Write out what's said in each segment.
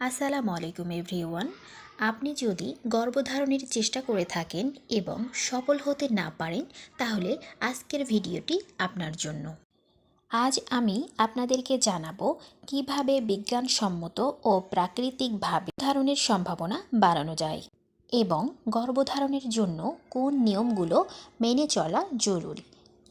আসসালামু আলাইকুম এভরিওয়ান। আপনি যদি গর্ভধারণের চেষ্টা করে থাকেন এবং সফল হতে না পারেন, তাহলে আজকের ভিডিওটি আপনার জন্য। আজ আমি আপনাদেরকে জানাব কীভাবে বিজ্ঞানসম্মত ও প্রাকৃতিকভাবে ধারণের সম্ভাবনা বাড়ানো যায় এবং গর্ভধারণের জন্য কোন নিয়মগুলো মেনে চলা জরুরি।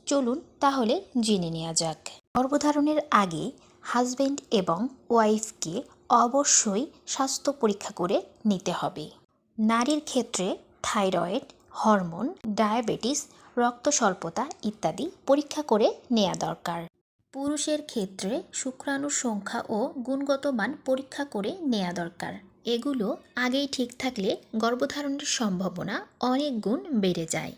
চলুন তাহলে জেনে নেওয়া যাক। গর্ভধারণের আগে হাজবেন্ড এবং ওয়াইফকে অবশ্যই স্বাস্থ্য পরীক্ষা করে নিতে হবে। নারীর ক্ষেত্রে থাইরয়েড, হরমোন, ডায়াবেটিস, রক্ত স্বল্পতা ইত্যাদি পরীক্ষা করে নেওয়া দরকার। পুরুষের ক্ষেত্রে শুক্রাণুর সংখ্যা ও গুণগত মান পরীক্ষা করে নেওয়া দরকার। এগুলো আগেই ঠিক থাকলে গর্ভধারণের সম্ভাবনা অনেক গুণ বেড়ে যায়।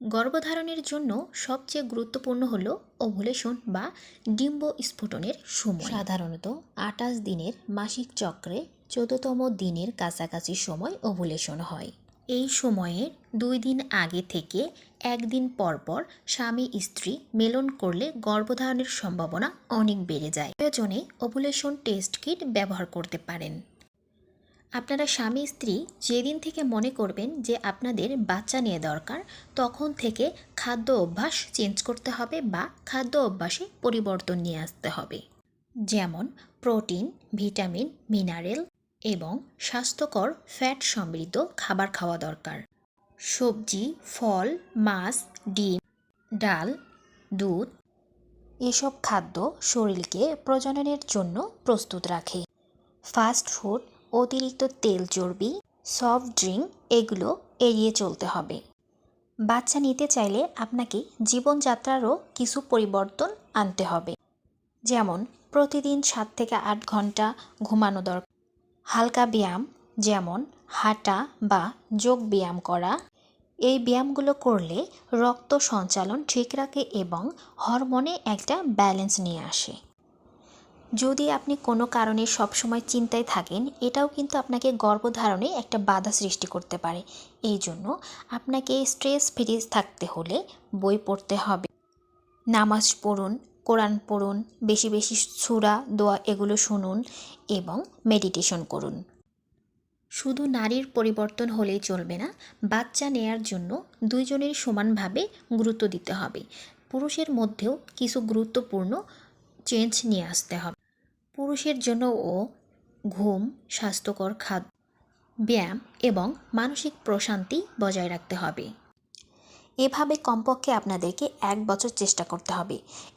গর্ভধারণের জন্য সবচেয়ে গুরুত্বপূর্ণ হলো ওভুলেশন বা ডিম্ব স্ফুটনের সময়। সাধারণত আটাশ দিনের মাসিক চক্রে চোদ্দতম দিনের কাছাকাছি সময় ওভুলেশন হয়। এই সময়ের দুই দিন আগে থেকে একদিন পর পর স্বামী স্ত্রী মেলন করলে গর্ভধারণের সম্ভাবনা অনেক বেড়ে যায়। প্রয়োজনে ওভুলেশন টেস্ট কিট ব্যবহার করতে পারেন। আপনারা স্বামী স্ত্রী যেদিন থেকে মনে করবেন যে আপনাদের বাচ্চা নিয়ে দরকার, তখন থেকে খাদ্য অভ্যাস চেঞ্জ করতে হবে বা খাদ্য অভ্যাসে পরিবর্তন নিয়ে আসতে হবে। যেমন প্রোটিন ভিটামিন মিনারেল এবং স্বাস্থ্যকর ফ্যাট সমৃদ্ধ খাবার খাওয়া দরকার। সবজি, ফল, মাছ, ডিম, ডাল, দুধ এসব খাদ্য শরীরকে প্রজননের জন্য প্রস্তুত রাখে। ফাস্ট ফুড অতিরিক্ত তেল চর্বি সফট ড্রিঙ্ক এগুলো এড়িয়ে চলতে হবে। বাচ্চা নিতে চাইলে আপনাকে জীবনযাত্রারও কিছু পরিবর্তন আনতে হবে। যেমন, প্রতিদিন সাত থেকে আট ঘণ্টা ঘুমানো দরকার। হালকা ব্যায়াম, যেমন হাঁটা বা যোগ ব্যায়াম করা। এই ব্যায়ামগুলো করলে রক্ত সঞ্চালন ঠিক রাখে এবং হরমোনে একটা ব্যালেন্স নিয়ে আসে। যদি আপনি কোনো কারণে সবসময় চিন্তায় থাকেন, এটাও কিন্তু আপনাকে গর্ভধারণে একটা বাধা সৃষ্টি করতে পারে। এই জন্য আপনাকে স্ট্রেস ফ্রি থাকতে হলে বই পড়তে হবে। নামাজ পড়ুন, কোরআন পড়ুন, বেশি বেশি সুরা, দোয়া এগুলো শুনুন এবং মেডিটেশন করুন। শুধু নারীর পরিবর্তন হলেই চলবে না, বাচ্চা নেয়ার জন্য দুইজনের সমানভাবে গুরুত্ব দিতে হবে। পুরুষের মধ্যেও কিছু গুরুত্বপূর্ণ চেঞ্জ নিয়ে আসতে হবে। পুরুষের জন্যও ঘুম স্বাস্থ্যকর খাদ্য ব্যায়াম এবং মানসিক প্রশান্তি বজায় রাখতে হবে। এভাবে কমপক্ষে আপনাদেরকে এক বছর চেষ্টা করতে হবে।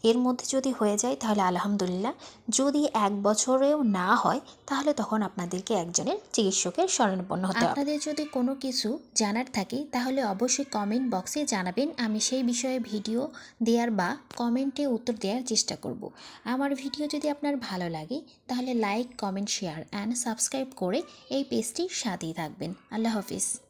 এর মধ্যে যদি হয়ে যায় তাহলে আলহামদুলিল্লাহ। যদি এক বছরেও না হয় তাহলে তখন আপনাদেরকে একজনের চিকিৎসকের শরণাপন্ন হতে হবে। আপনাদের যদি কোনো কিছু জানার থাকে তাহলে অবশ্যই কমেন্ট বক্সে জানাবেন। আমি সেই বিষয়ে ভিডিও দেওয়ার বা কমেন্টে উত্তর দেওয়ার চেষ্টা করব। আমার ভিডিও যদি আপনার ভালো লাগে তাহলে like comment share and subscribe করে এই পেজটির সাথেই থাকবেন। আল্লাহ হাফিজ।